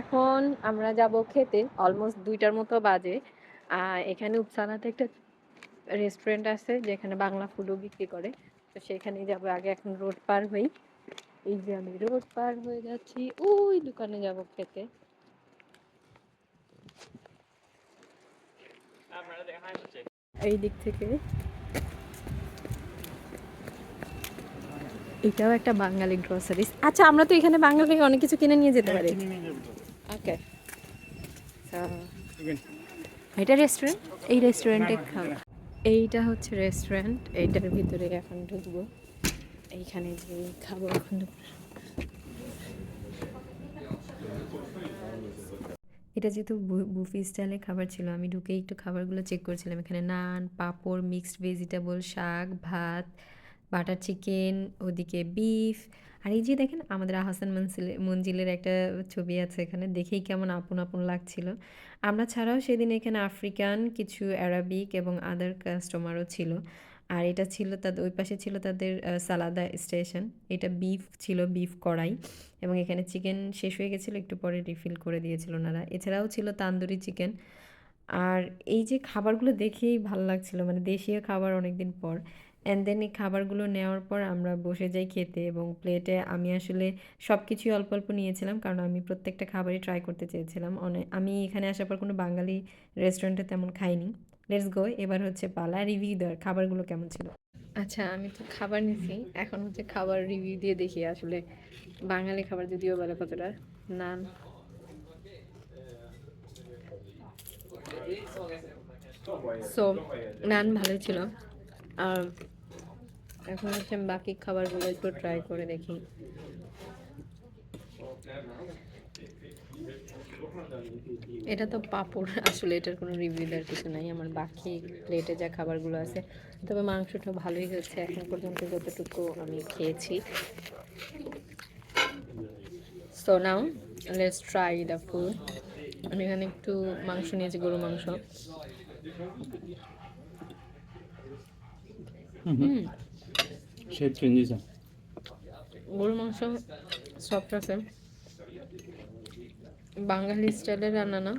এখন আমরা যাব খেতে অলমোস্ট দুইটার মতো বাজে। এখানে উপসানাতে একটা রেস্টুরেন্ট আছে, যেখানে বাংলা ফুডও বিক্রি করে। তো সেখানে যাব। আগে এখন রোড পার হই। এই যে আমি রোড পার হয়ে যাচ্ছি। ওই দোকানে যাব খেতে। এই দিক থেকে। এটাও একটা বাঙালি গ্রসারিস আচ্ছা আমরা তো এখানে বাঙালি অনেক কিছু কিনে নিয়ে যেতে পারি। ওকে এটা রেস্টুরেন্ট এই রেস্টুরেন্টে খাওয়া এইটা হচ্ছে রেস্টুরেন্ট এইটার ভিতরে এখন ঢুকবো। এইখানে যে খাব এখন এটা যেহেতু বুফি স্টাইলে খাবার ছিল আমি ঢুকে একটু খাবারগুলো চেক করেছিলাম। এখানে নান পাঁপড় মিক্সড ভেজিটেবল শাক ভাত বাটার চিকেন ওদিকে বিফ আর এই যে দেখেন আমাদের আহসান মনসিলে মঞ্জিলের একটা ছবি আছে এখানে, দেখেই কেমন আপন আপন লাগছিল। আমরা ছাড়াও সেদিন এখানে আফ্রিকান, কিছু অ্যারাবিক এবং আদার কাস্টমারও ছিল। আর এটা ছিল তাদের ওই পাশে ছিল তাদের সালাদা স্টেশন। এটা বিফ ছিল বিফ কড়াই এবং এখানে চিকেন শেষ হয়ে গেছিল, একটু পরে রিফিল করে দিয়েছিল ওনারা। এছাড়াও ছিল তান্দুরি চিকেন আর এই যে খাবারগুলো দেখেই ভালো লাগছিল মানে দেশীয় খাবার অনেকদিন পর। অ্যান্ড দেন এই খাবারগুলো নেওয়ার পর আমরা বসে যাই খেতে এবং প্লেটে আমি আসলে সব কিছুই অল্প অল্প নিয়েছিলাম কারণ আমি প্রত্যেকটা খাবারই ট্রাই করতে চেয়েছিলাম। অনেক আমি এখানে আসার পর কোনো বাঙালি রেস্টুরেন্টে তেমন খাইনি। লেটস গো এবার হচ্ছে পালা রিভিউ দেওয়ার খাবারগুলো কেমন ছিল? আচ্ছা আমি তো খাবার নিছি, এখন হচ্ছে খাবার রিভিউ দিয়ে দেখি আসলে বাঙালি খাবার যদিও বলে কতটা, নান। সো নান ভালোই ছিল। আর এখন হচ্ছে আমি বাকি খাবারগুলো একটু ট্রাই করে দেখি। এটা তো পাপড় আসলে এটার কোনো রিভিউ দেওয়ার কিছু নাই আমার বাকি প্লেটে যা খাবারগুলো আছে। তবে মাংসটা ভালোই হয়েছে এখন পর্যন্ত যতটুকু আমি খেয়েছি। So now let's try the food আমি এখানে একটু মাংস নিয়েছি গরু মাংস। হুম। শেপ চেঞ্জ হয়েছে গরু মাংস সফট আছে। বাঙালি স্টাইলের রান্না না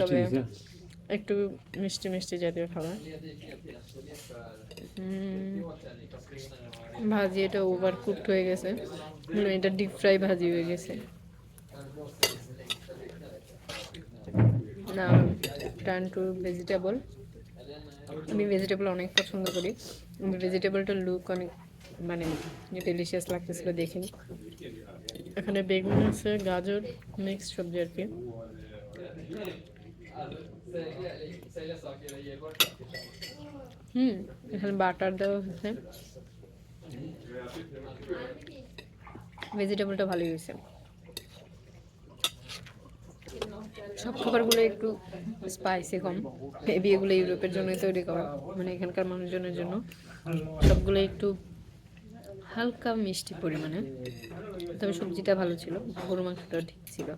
তবে একটু মিষ্টি মিষ্টি জাতীয় খাবার। ভাজি এটা ওভার কুকড হয়ে গেছে। মানে এটা ডিপ ফ্রাই ভাজি হয়ে গেছে। না টার্ন টু ভেজিটেবল আমি ভেজিটেবল অনেক পছন্দ করি। ভেজিটেবলটার লুক অনেক মানে ডেলিশিয়াস লাগতেছিল দেখে এখানে বেগুন আছে, গাজর মিক্সড সবজি আর কি। হুম, এখানে বাটার দেওয়া হয়েছে। ভেজিটেবলটা ভালোই হয়েছে। সব খাবারগুলো একটু স্পাইসি কম। মেবি এগুলো ইউরোপের জন্যই তৈরি করা মানে এখানকার মানুষজনের জন্য। সবগুলো একটু হালকা মিষ্টি পরিমাণে। তবে সবজিটা ভালো ছিল গরু মাংসটাও ঠিক ছিল।